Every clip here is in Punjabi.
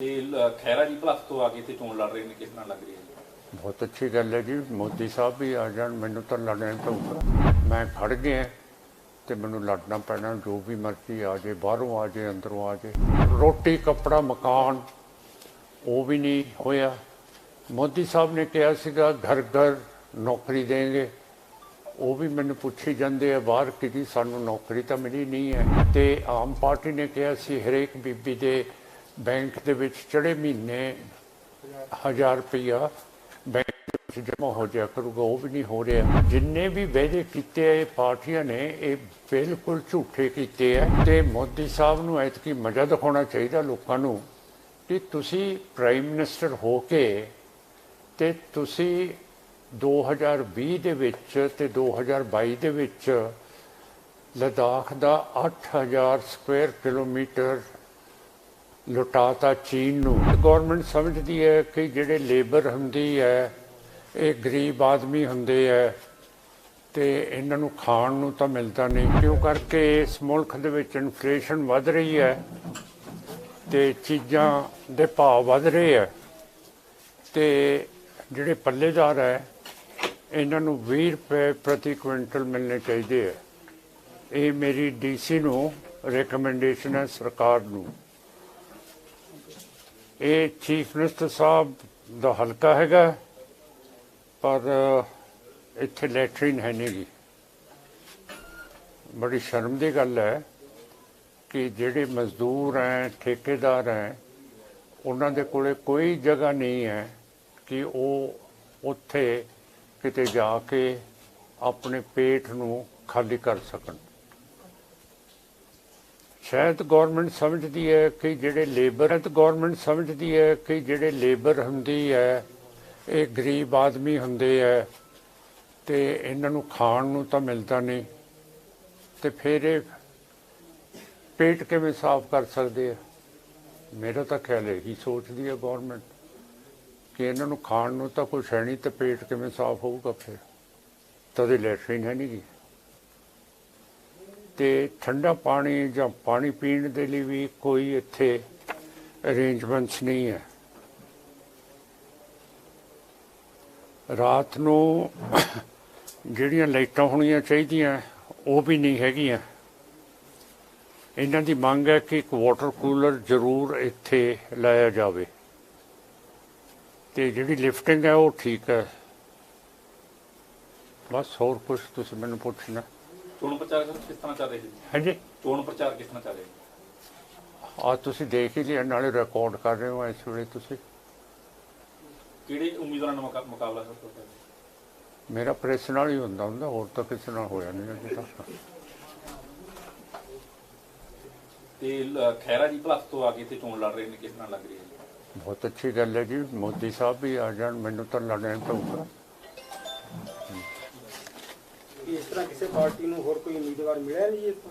ਤੇ ਲ- ਖਹਿਰਾ ਜੀ ਭਲੱਖ ਤੋਂ ਆ ਕੇ ਇੱਥੇ ਚੋਣ ਲੜ ਰਹੇ ਨੇ, ਕਿਸ ਤਰ੍ਹਾਂ ਲੱਗ ਰਹੀ ਹੈ ਬਹੁਤ ਅੱਛੀ ਗੱਲ ਹੈ ਜੀ, ਮੋਦੀ ਸਾਹਿਬ ਵੀ ਆ ਜਾਣ, ਮੈਨੂੰ ਤਾਂ ਲੜਨਾ ਪਊਗਾ ਮੈਂ ਖੜ ਗਿਆ ਤੇ ਮੈਨੂੰ ਲੜਨਾ ਪੈਣਾ, ਜੋ ਵੀ ਮਰਜ਼ੀ ਆ ਜੇ ਬਾਹਰੋਂ ਆ ਜੇ ਅੰਦਰੋਂ ਆ ਜੇ ਰੋਟੀ, ਕੱਪੜਾ, ਮਕਾਨ, ਉਹ ਵੀ ਨਹੀਂ ਹੋਇਆ। ਮੋਦੀ ਸਾਹਿਬ ਨੇ ਕਿਹਾ ਸੀਗਾ, ਘਰ ਘਰ ਨੌਕਰੀ ਦੇਣਗੇ। ਉਹ ਵੀ ਮੈਨੂੰ ਪੁੱਛੀ ਜਾਂਦੇ ਆ, ਬਾਹਰ ਕਿ ਸਾਨੂੰ ਨੌਕਰੀ ਤਾਂ ਮਿਲੀ ਨਹੀਂ ਹੈ। ਤੇ ਆਮ ਪਾਰਟੀ ਨੇ ਕਿਹਾ ਸੀ, ਹਰੇਕ ਬੀਬੀ ਦੇ ਬੈਂਕ ਦੇ ਵਿੱਚ ਚੜੇ ਮਹੀਨੇ ਹਜ਼ਾਰ ਰੁਪਇਆ ਬੈਂਕ ਵਿੱਚ ਜਮ੍ਹਾਂ ਹੋ ਜਾਇਆ ਕਰੂਗਾ, ਉਹ ਵੀ ਨਹੀਂ ਹੋ ਰਿਹਾ। ਜਿੰਨੇ ਵੀ ਵਾਅਦੇ ਕੀਤੇ ਆ, ਇਹ ਪਾਰਟੀਆਂ ਨੇ, ਇਹ ਬਿਲਕੁਲ ਝੂਠੇ ਕੀਤੇ ਆ। ਤੇ ਮੋਦੀ ਸਾਹਿਬ ਨੂੰ ਐਤਕੀ ਮਜ਼ਾ ਦਿਖਾਉਣਾ ਚਾਹੀਦਾ ਲੋਕਾਂ ਨੂੰ ਕਿ ਤੁਸੀਂ ਪ੍ਰਾਈਮ ਮਿਨਿਸਟਰ ਹੋ ਕੇ ਤੇ ਤੁਸੀਂ 2020 ਦੇ ਵਿੱਚ ਤੇ 2022 ਦੇ ਵਿੱਚ ਲਦਾਖ ਦਾ 8000 ਸਕੁਅਰ ਕਿਲੋਮੀਟਰ ਲੁਟਾਤਾ ਚੀਨ ਨੂੰ। ਗਵਰਨਮੈਂਟ ਸਮਝਦੀ ਹੈ ਕਿ ਜਿਹੜੇ ਲੇਬਰ ਹੁੰਦੀ ਹੈ, ਇਹ ਗਰੀਬ ਆਦਮੀ ਹੁੰਦੇ ਹੈ ਤੇ ਇਹਨਾਂ ਨੂੰ ਖਾਣ ਨੂੰ ਤਾਂ ਮਿਲਦਾ ਨਹੀਂ। ਕਿਉਂ ਕਰਕੇ ਇਸ ਮੁਲਕ ਦੇ ਵਿੱਚ ਇਨਫਲੇਸ਼ਨ ਵੱਧ ਰਹੀ ਹੈ ਤੇ ਚੀਜ਼ਾਂ ਦੇ ਭਾਅ ਵੱਧ ਰਹੇ ਹੈ ਤੇ ਜਿਹੜੇ ਪੱਲੇਦਾਰ ਹੈ, ਇਹਨਾਂ ਨੂੰ 20 ਰੁਪਏ ਪ੍ਰਤੀ ਕੁਇੰਟਲ ਮਿਲਣੇ ਚਾਹੀਦੇ ਹੈ। ਇਹ ਮੇਰੀ ਡੀਸੀ ਨੂੰ ਰეკਮੈਂਡੇਸ਼ਨ ਹੈ, ਸਰਕਾਰ ਨੂੰ। ਇਹ ਚੀਫ ਮਿਨਿਸਟਰ ਸਾਹਿਬ ਦਾ ਹਲਕਾ ਹੈਗਾ, ਪਰ ਇੱਥੇ ਲੈਟਰੀਨ ਹੈ ਨਹੀਂ ਗੀ ਬੜੀ ਸ਼ਰਮ ਦੀ ਗੱਲ ਹੈ ਕਿ ਜਿਹੜੇ ਮਜ਼ਦੂਰ ਹੈ ਠੇਕੇਦਾਰ ਹੈ ਉਹਨਾਂ ਦੇ ਕੋਲੇ ਕੋਈ ਜਗ੍ਹਾ ਨਹੀਂ ਹੈ ਕਿ ਉਹ ਉੱਥੇ ਕਿਤੇ ਜਾ ਕੇ ਆਪਣੇ ਪੇਟ ਨੂੰ ਖਾਲੀ ਕਰ ਸਕਣ। ਸ਼ਾਇਦ ਗਵਰਨਮੈਂਟ ਸਮਝਦੀ ਹੈ ਕਿ ਜਿਹੜੇ ਲੇਬਰ ਹੈ ਗਵਰਨਮੈਂਟ ਸਮਝਦੀ ਹੈ ਕਿ ਜਿਹੜੇ ਲੇਬਰ ਹੁੰਦੀ ਹੈ, ਇਹ ਗਰੀਬ ਆਦਮੀ ਹੁੰਦੇ ਹੈ ਤੇ ਇਹਨਾਂ ਨੂੰ ਖਾਣ ਨੂੰ ਤਾਂ ਮਿਲਦਾ ਨਹੀਂ ਤੇ ਫਿਰ ਇਹ ਪੇਟ ਕਿਵੇਂ ਸਾਫ਼ ਕਰ ਸਕਦੇ ਆ? ਮੇਰਾ ਤਾਂ ਖਿਆਲ ਇਹੀ ਸੋਚਦੀ ਹੈ ਗਵਰਨਮੈਂਟ ਕਿ ਇਹਨਾਂ ਨੂੰ ਖਾਣ ਨੂੰ ਤਾਂ ਕੁਛ ਹੈ ਨਹੀਂ ਤੇ ਪੇਟ ਕਿਵੇਂ ਸਾਫ਼ ਹੋਊਗਾ ਫਿਰ? ਤਾਂ ਤਦੇ ਲੈਟਰਿਨ ਹੈ ਨਹੀਂ ਗੀ। ਤੇ ਠੰਡਾ ਪਾਣੀ ਜਾਂ ਪਾਣੀ ਪੀਣ ਦੇ ਲਈ ਵੀ ਕੋਈ ਇੱਥੇ ਅਰੇਂਜਮੈਂਟਸ ਨਹੀਂ ਹੈ। ਰਾਤ ਨੂੰ ਜਿਹੜੀਆਂ ਲਾਈਟਾਂ ਹੋਣੀਆਂ ਚਾਹੀਦੀਆਂ, ਉਹ ਵੀ ਨਹੀਂ ਹੈਗੀਆਂ। ਇਹਨਾਂ ਦੀ ਮੰਗ ਹੈ ਕਿ ਇੱਕ ਵਾਟਰ ਕੂਲਰ ਜ਼ਰੂਰ ਇੱਥੇ ਲਾਇਆ ਜਾਵੇ। ਤੇ ਜਿਹੜੀ ਲਿਫਟਿੰਗ ਹੈ ਉਹ ਠੀਕ ਹੈ। ਬਸ ਹੋਰ ਕੁਝ ਤੁਸੀਂ ਮੈਨੂੰ ਪੁੱਛਣਾ? ਚੋਣ ਪ੍ਰਚਾਰ ਕਿਸ ਤਰ੍ਹਾਂ ਚੱਲ ਰਿਹਾ ਜੀ? ਹਾਂਜੀ। ਚੋਣ ਪ੍ਰਚਾਰ ਕਿਸ ਤਰ੍ਹਾਂ ਚੱਲ ਰਿਹਾ ਆ ਤੁਸੀਂ ਦੇਖ ਹੀ ਲਿਆ ਨਾਲੇ ਰਿਕਾਰਡ ਕਰ ਰਹੇ ਹੋ ਇਸ ਵੇਲੇ ਤੁਸੀਂ। ਕਿਹੜੇ ਉਮੀਦਵਾਰਾਂ ਨਾਲ ਮੁਕਾ- ਮੁਕਾਬਲਾ ਸਭ ਤੋਂ ਪਹਿਲਾਂ? ਮੇਰਾ ਪ੍ਰੈਸ ਨਾਲ ਹੀ ਹੁੰਦਾ ਹੁੰਦਾ ਹੋਰ ਤਾਂ ਕਿਸੇ ਨਾਲ ਹੋਇਆ ਨਹੀਂ ਅਜੇ ਤੱਕ। ਤੇ ਲ- ਖਹਿਰਾ ਜੀ ਭਲੱਖ ਤੋਂ ਆ ਕੇ ਇੱਥੇ ਚੋਣ ਲੜ ਰਹੇ ਨੇ ਕਿਸ ਤਰ੍ਹਾਂ ਲੱਗ ਰਹੀ ਹੈ ਜੀ? ਬਹੁਤ ਅੱਛੀ ਗੱਲ ਹੈ ਜੀ ਮੋਦੀ ਸਾਹਿਬ ਵੀ ਆ ਜਾਣ ਮੈਨੂੰ ਤਾਂ ਲੜਨਾ ਪਊਗਾ ਕਿ ਇਸ ਤਰ੍ਹਾਂ ਕਿਸੇ ਪਾਰਟੀ ਨੂੰ ਹੋਰ ਕੋਈ ਉਮੀਦਵਾਰ ਮਿਲਿਆ ਨਹੀਂ ਇੱਥੋਂ?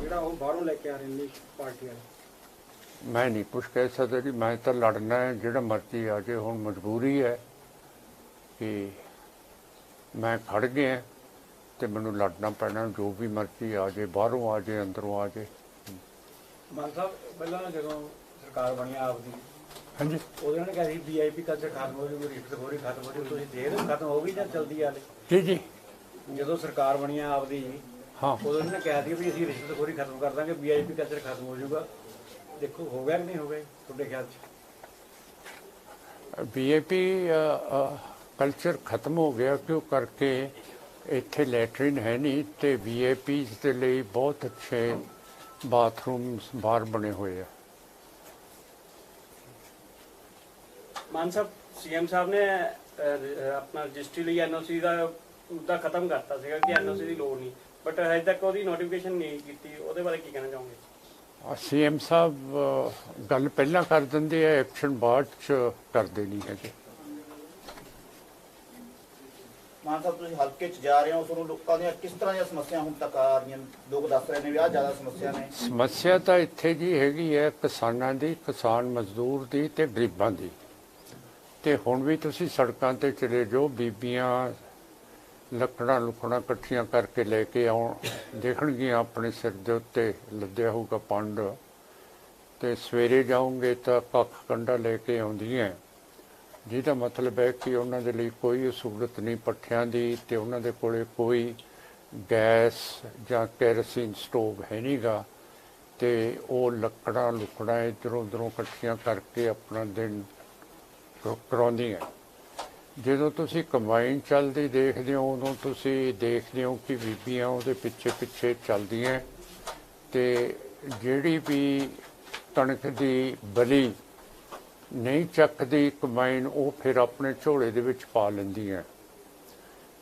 ਜਿਹੜਾ ਉਹ ਬਾਹਰੋਂ ਲੈ ਕੇ ਆ ਰਹੇ ਨੇ ਪਾਰਟੀ ਵਾਲੇ। ਮੈਂ ਨਹੀਂ ਕੁਛ ਕਹਿ ਸਕਦਾ ਜੀ ਮੈਂ ਤਾਂ ਲੜਨਾ ਹੈ ਜਿਹੜਾ ਮਰਜ਼ੀ ਆ ਜੇ ਹੁਣ ਮਜਬੂਰੀ ਹੈ ਕਿ ਮੈਂ ਖੜ ਗਿਆ ਤੇ ਮੈਨੂੰ ਲੜਨਾ ਪੈਣਾ ਜੋ ਵੀ ਮਰਜ਼ੀ ਆ ਜੇ ਬਾਹਰੋਂ ਆ ਜੇ ਅੰਦਰੋਂ ਆ ਜੇ। ਮਾਨ ਸਾਹਿਬ ਪਹਿਲਾਂ ਜਦੋਂ ਸਰਕਾਰ ਬਣੀ ਆਪਦੀ ਹਾਂਜੀ। ਉਹਦੇ ਨਾਲ ਕਿਹਾ ਸੀ ਵੀਆਈਪੀ ਕਲਚਰ ਖਤਮ ਹੋ ਜੂਗੀ ਰਿਸ਼ਤਖੋਰੀ ਖਤਮ ਹੋ ਜੂਗੀ ਤੁਸੀਂ ਦੇਰ ਖਤਮ ਹੋ ਗਈ ਜਾਂ ਜਲਦੀ ਆਲੇ ਜੀ ਜੀ। ਜਦੋਂ ਸਰਕਾਰ ਬਣੀ ਆ ਆਪਦੀ ਹਾਂ। ਉਦੋਂ ਇਹਨਾਂ ਕਿਹਾ ਸੀ ਵੀ ਅਸੀਂ ਰਿਸ਼ਤਖੋਰੀ ਖਤਮ ਕਰ ਦਾਂਗੇ ਵੀਆਈਪੀ ਕਲਚਰ ਖਤਮ ਹੋ ਜਾਊਗਾ। ਦੇਖੋ ਹੋ ਗਿਆ ਕਿ ਨਹੀਂ ਹੋ ਗਿਆ ਤੁਹਾਡੇ ਖਿਆਲ 'ਚ? ਬੀਏਪੀ ਕਲਚਰ ਖਤਮ ਹੋ ਗਿਆ ਕਿਉਂ? ਕਰਕੇ ਇੱਥੇ ਲੈਟਰਿਨ ਹੈ ਨਹੀਂ ਤੇ ਵੀਆਈਪੀਜ਼ ਦੇ ਲਈ ਬਹੁਤ ਅੱਛੇ ਬਾਥਰੂਮਸ ਬਾਹਰ ਬਣੇ ਹੋਏ ਆ। ਮਾਨ ਸਾਹਿਬ ਸੀਐਮ ਸਾਹਿਬ ਨੇ ਆਪਣਾ ਰਜਿਸਟਰੀ ਲਈ ਐਨਓਸੀ ਦਾ ਮੁੱਦਾ ਖਤਮ ਕਰਤਾ ਸੀਗਾ ਕਿ ਐਨਓਸੀ ਦੀ ਲੋੜ ਨਹੀਂ। ਬਟ ਹਜੇ ਤੱਕ ਉਹਦੀ ਨੋਟੀਫਿਕੇਸ਼ਨ ਨਹੀਂ ਕੀਤੀ ਉਹਦੇ ਬਾਰੇ ਕੀ ਕਹਿਣਾ ਚਾਹੋਗੇ? ਸੀਐਮ ਸਾਹਿਬ ਗੱਲ ਪਹਿਲਾਂ ਕਰ ਦਿੰਦੇ ਆ ਐਕਸ਼ਨ ਬਾਅਦ ਚ ਕਰਦੇ ਨਹੀਂ ਹੈਗੇ। ਮਾਨ ਸਾਹਿਬ ਤੁਸੀਂ ਹਲਕੇ 'ਚ ਜਾ ਰਹੇ ਹੋ ਤੁਹਾਨੂੰ ਲੋਕਾਂ ਦੀਆਂ ਕਿਸ ਤਰ੍ਹਾਂ ਦੀਆਂ ਸਮੱਸਿਆ ਹੁਣ ਤੱਕ ਆ ਰਹੀਆਂ? ਲੋਕ ਦੱਸ ਰਹੇ ਨੇ ਵੀ ਆਹ ਜ਼ਿਆਦਾ ਸਮੱਸਿਆ ਨੇ। ਸਮੱਸਿਆ ਤਾਂ ਇੱਥੇ ਜੀ ਹੈਗੀ ਹੈ ਕਿਸਾਨਾਂ ਦੀ ਕਿਸਾਨ ਮਜ਼ਦੂਰ ਦੀ ਤੇ ਗਰੀਬਾਂ ਦੀ। ਤੇ ਹੁਣ ਵੀ ਤੁਸੀਂ ਸੜਕਾਂ ਤੇ ਚਲੇ ਜਾਓ ਬੀਬੀਆਂ ਲੱਕੜਾਂ ਲੁਕੜਾਂ ਇਕੱਠੀਆਂ ਕਰਕੇ ਲੈ ਕੇ ਆਉਣ। ਦੇਖਣਗੀਆਂ ਆਪਣੇ ਸਿਰ ਦੇ ਉੱਤੇ ਲੱਦਿਆ ਹੋਊਗਾ ਪੰਡ। ਤੇ ਸਵੇਰੇ ਜਾਓਗੇ ਤਾਂ ਕੱਖ ਕੰਡਾ ਲੈ ਕੇ ਆਉਂਦੀਆਂ। ਜਿਹਦਾ ਮਤਲਬ ਹੈ ਕਿ ਉਹਨਾਂ ਦੇ ਲਈ ਕੋਈ ਸਹੂਲਤ ਨਹੀਂ ਪੱਠਿਆਂ ਦੀ ਤੇ ਉਹਨਾਂ ਦੇ ਕੋਲੇ ਕੋਈ ਗੈਸ ਜਾਂ ਕੈਰੋਸਿਨ ਸਟੋਵ ਹੈ ਨਹੀਂਗਾ। ਤੇ ਉਹ ਲੱਕੜਾਂ ਲੁਕੜਾਂ ਇੱਧਰੋਂ ਉੱਧਰੋਂ ਇਕੱਠੀਆਂ ਕਰਕੇ ਆਪਣਾ ਦਿਨ ਕ- ਕਰਾਉਂਦੀਆਂ। ਜਦੋਂ ਤੁਸੀਂ ਕੰਬਾਈਨ ਚੱਲਦੀ ਦੇਖਦੇ ਹੋ, ਉਦੋਂ ਤੁਸੀਂ ਦੇਖਦੇ ਹੋ ਕਿ ਬੀਬੀਆਂ ਉਹਦੇ ਪਿੱਛੇ ਪਿੱਛੇ ਚੱਲਦੀਆਂ ਤੇ ਜਿਹੜੀ ਵੀ ਕਣਕ ਦੀ ਬਲੀ ਨਹੀਂ ਚੱਕਦੀ ਕੰਬਾਈਨ, ਉਹ ਫਿਰ ਆਪਣੇ ਝੋਲੇ ਦੇ ਵਿੱਚ ਪਾ ਲੈਂਦੀਆਂ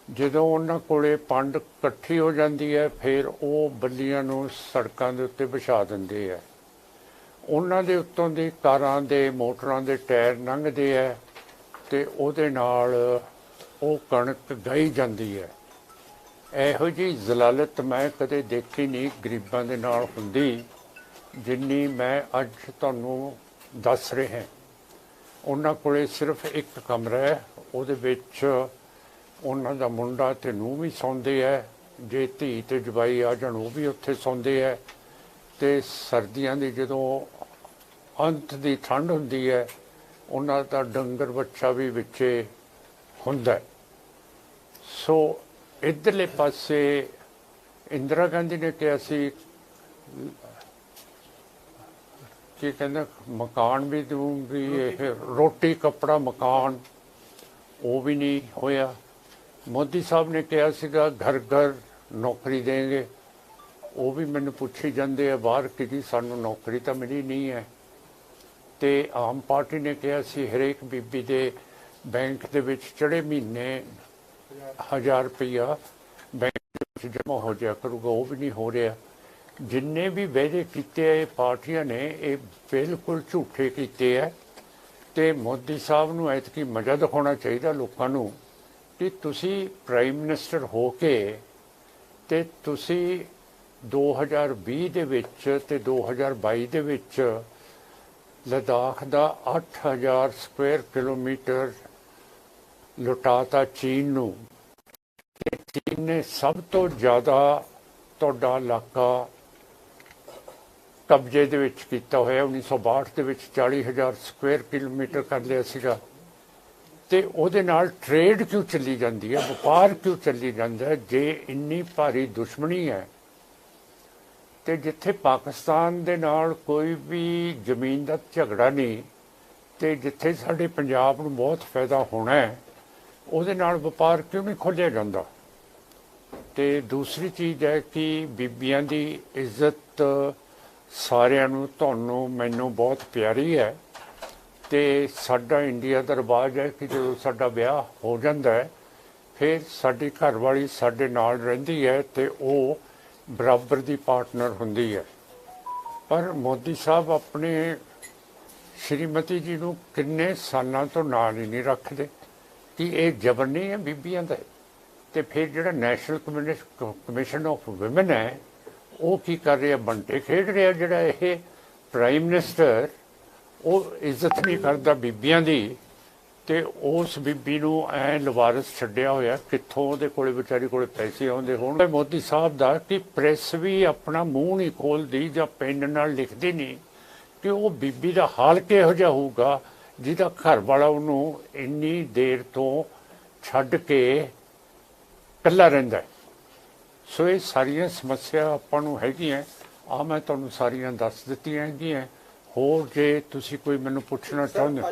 ਜਦੋਂ ਉਹਨਾਂ ਕੋਲੇ ਪੰਡ ਇਕੱਠੀ ਹੋ ਜਾਂਦੀ ਹੈ, ਫਿਰ ਉਹ ਬੱਲੀਆਂ ਨੂੰ ਸੜਕਾਂ ਦੇ ਉੱਤੇ ਵਿਛਾ ਦਿੰਦੇ ਆ ਉਹਨਾਂ ਦੇ ਉੱਤੋਂ ਦੀ ਕਾਰਾਂ ਦੇ, ਮੋਟਰਾਂ ਦੇ ਟਾਇਰ ਲੰਘਦੇ ਆ ਤੇ ਉਹਦੇ ਨਾਲ ਉਹ ਕਣਕ ਗਈ ਜਾਂਦੀ ਹੈ। ਇਹੋ ਜੀ ਜ਼ਲਾਲਤ ਮੈਂ ਕਦੇ ਦੇਖੀ ਨਹੀਂ, ਗਰੀਬਾਂ ਦੇ ਨਾਲ ਹੁੰਦੀ, ਜਿੰਨੀ ਮੈਂ ਅੱਜ ਤੁਹਾਨੂੰ ਦੱਸ ਰਿਹਾ। ਉਹਨਾਂ ਕੋਲੇ ਸਿਰਫ ਇੱਕ ਕਮਰਾ ਹੈ, ਉਹਦੇ ਵਿੱਚ ਉਹਨਾਂ ਦਾ ਮੁੰਡਾ ਤੇ ਨੂੰ ਵੀ ਸੌਂਦੇ ਐ ਜੇ ਧੀ ਤੇ ਜਵਾਈ ਆ ਜਾਣ ਉਹ ਵੀ ਉੱਥੇ ਸੌਂਦੇ ਐ ਤੇ ਸਰਦੀਆਂ ਦੀ ਜਦੋਂ ਅੰਤ ਦੀ ਠੰਡ ਹੁੰਦੀ ਹੈ ਉਹਨਾਂ ਦਾ ਡੰਗਰ ਬੱਚਾ ਵੀ ਵਿੱਚੇ ਹੁੰਦਾ ਸੋ ਇਧਰਲੇ ਪਾਸੇ ਇੰਦਰਾ ਗਾਂਧੀ ਨੇ ਕਿਹਾ ਸੀ, ਕੀ ਕਹਿੰਦਾ, ਮਕਾਨ ਵੀ ਦੂੰਗੀ ਇਹ ਰੋਟੀ, ਕੱਪੜਾ, ਮਕਾਨ, ਉਹ ਵੀ ਨਹੀਂ ਹੋਇਆ। ਮੋਦੀ ਸਾਹਿਬ ਨੇ ਕਿਹਾ ਸੀਗਾ, ਘਰ ਘਰ ਨੌਕਰੀ ਦੇਂਗੇ ਉਹ ਵੀ ਮੈਨੂੰ ਪੁੱਛੀ ਜਾਂਦੇ ਆ, ਬਾਹਰ ਕਿ ਜੀ ਸਾਨੂੰ ਨੌਕਰੀ ਤਾਂ ਮਿਲੀ ਨਹੀਂ ਹੈ। ਤੇ ਆਮ ਪਾਰਟੀ ਨੇ ਕਿਹਾ ਸੀ ਹਰੇਕ ਬੀਬੀ ਦੇ ਬੈਂਕ ਦੇ ਵਿੱਚ ਚੜੇ ਮਹੀਨੇ ਹਜ਼ਾਰ ਰੁਪਇਆ ਬੈਂਕ ਵਿੱਚ ਜਮ੍ਹਾਂ ਹੋ ਜਾਇਆ ਕਰੂਗਾ, ਉਹ ਵੀ ਨਹੀਂ ਹੋ ਰਿਹਾ। ਜਿੰਨੇ ਵੀ ਵਾਅਦੇ ਕੀਤੇ ਆ, ਇਹ ਪਾਰਟੀਆਂ ਨੇ, ਇਹ ਬਿਲਕੁਲ ਝੂਠੇ ਕੀਤੇ ਆ। ਤੇ ਮੋਦੀ ਸਾਹਿਬ ਨੂੰ ਐਤਕੀ ਮਜ਼ਾ ਦਿਖਾਉਣਾ ਚਾਹੀਦਾ ਲੋਕਾਂ ਨੂੰ ਕਿ ਤੁਸੀਂ ਪ੍ਰਾਈਮ ਮਿਨਿਸਟਰ ਹੋ ਕੇ ਤੇ ਤੁਸੀਂ 2020 ਦੇ ਵਿੱਚ ਤੇ 2022 ਦੇ ਵਿੱਚ ਲਦਾਖ ਦਾ 8000 ਸਕੁਅਰ ਕਿਲੋਮੀਟਰ ਲੁਟਾਤਾ ਚੀਨ ਨੂੰ ਤੇ ਚੀਨ ਨੇ ਸਭ ਤੋਂ ਜ਼ਿਆਦਾ ਤੁਹਾਡਾ ਇਲਾਕਾ ਕਬਜ਼ੇ ਦੇ ਵਿੱਚ ਕੀਤਾ ਹੋਇਆ 1962 ਦੇ ਵਿੱਚ 40000 ਸਕੁਅਰ ਕਿਲੋਮੀਟਰ ਕਰ ਲਿਆ ਸੀਗਾ ਤੇ ਉਹਦੇ ਨਾਲ ਟ੍ਰੇਡ ਕਿਉਂ ਚੱਲੀ ਜਾਂਦੀ ਹੈ ਵਪਾਰ ਕਿਉਂ ਚੱਲੀ ਜਾਂਦਾ ਜੇ ਇੰਨੀ ਭਾਰੀ ਦੁਸ਼ਮਣੀ ਹੈ ਤੇ ਜਿੱਥੇ ਪਾਕਿਸਤਾਨ ਦੇ ਨਾਲ ਕੋਈ ਵੀ ਜ਼ਮੀਨ ਦਾ ਝਗੜਾ ਨਹੀਂ, ਤੇ ਜਿੱਥੇ ਸਾਡੇ ਪੰਜਾਬ ਨੂੰ ਬਹੁਤ ਫਾਇਦਾ ਹੋਣਾ ਹੈ, ਉਹਦੇ ਨਾਲ ਵਪਾਰ ਕਿਉਂ ਨਹੀਂ ਖੋਲ੍ਹਿਆ ਜਾਂਦਾ? ਤੇ ਦੂਸਰੀ ਚੀਜ਼ ਹੈ ਕਿ ਬੀਬੀਆਂ ਦੀ ਇੱਜ਼ਤ ਸਾਰਿਆਂ ਨੂੰ, ਤੁਹਾਨੂੰ, ਮੈਨੂੰ ਬਹੁਤ ਪਿਆਰੀ ਹੈ ਤੇ ਸਾਡਾ ਇੰਡੀਆ ਦਾ ਰਿਵਾਜ ਹੈ ਕਿ ਜਦੋਂ ਸਾਡਾ ਵਿਆਹ ਹੋ ਜਾਂਦਾ ਹੈ, ਫਿਰ ਸਾਡੀ ਘਰਵਾਲੀ ਸਾਡੇ ਨਾਲ ਰਹਿੰਦੀ ਹੈ ਤੇ ਉਹ ਬਰਾਬਰ ਦੀ ਪਾਰਟਨਰ ਹੁੰਦੀ ਹੈ। ਪਰ ਮੋਦੀ ਸਾਹਿਬ ਆਪਣੇ ਸ਼੍ਰੀਮਤੀ ਜੀ ਨੂੰ ਕਿੰਨੇ ਸਾਲਾਂ ਤੋਂ ਨਾਲ ਹੀ ਨਹੀਂ ਰੱਖਦੇ। ਕਿ ਇਹ ਜ਼ਬਰ ਨਹੀਂ ਹੈ ਬੀਬੀਆਂ ਦਾ। ਤੇ ਫਿਰ ਜਿਹੜਾ ਨੈਸ਼ਨਲ ਕਮਿਸ਼ਨ ਆਫ ਔਮਨ ਹੈ, ਉਹ ਕੀ ਕਰ ਰਿਹਾ? ਬੰਟੇ ਖੇਡ ਰਿਹਾ ਜਿਹੜਾ ਇਹ ਪ੍ਰਾਈਮ ਮਿਨਿਸਟਰ। ਉਹ ਇੱਜ਼ਤ ਨਹੀਂ ਕਰਦਾ ਬੀਬੀਆਂ ਦੀ। ਤੇ ਉਸ ਬੀਬੀ ਨੂੰ ਐ ਲਵਾਰਸ ਛੱਡਿਆ ਹੋਇਆ ਕਿੱਥੋਂ ਉਹਦੇ ਕੋਲੇ ਵਿਚਾਰੀ ਕੋਲੇ ਪੈਸੇ ਆਉਂਦੇ ਹੋਣ ਮੋਦੀ ਸਾਹਿਬ ਦਾ ਕਿ ਪ੍ਰੈਸ ਵੀ ਆਪਣਾ ਮੂੰਹ ਨਹੀਂ ਖੋਲਦੀ ਜਾਂ ਪੈਨ ਨਾਲ ਲਿਖਦੀ ਨਹੀਂ ਕਿ ਉਹ ਬੀਬੀ ਦਾ ਹਾਲ ਕਿਹੋ ਜਿਹਾ ਹੋਊਗਾ ਜਿਹਦਾ ਘਰ ਵਾਲਾ ਉਹਨੂੰ ਇੰਨੀ ਦੇਰ ਤੋਂ ਛੱਡ ਕੇ ਇਕੱਲਾ ਰਹਿੰਦਾ ਹੈ। ਸੋ ਇਹ ਸਾਰੀਆਂ ਸਮੱਸਿਆ ਆਪਾਂ ਨੂੰ ਹੈਗੀਆਂ ਆ ਮੈਂ ਤੁਹਾਨੂੰ ਸਾਰੀਆਂ ਦੱਸ ਦਿੱਤੀਆਂ ਹੈਗੀਆਂ ਹੋਰ ਜੇ ਤੁਸੀਂ ਕੋਈ ਮੈਨੂੰ ਪੁੱਛਣਾ ਚਾਹੁੰਦੇ ਹੋ।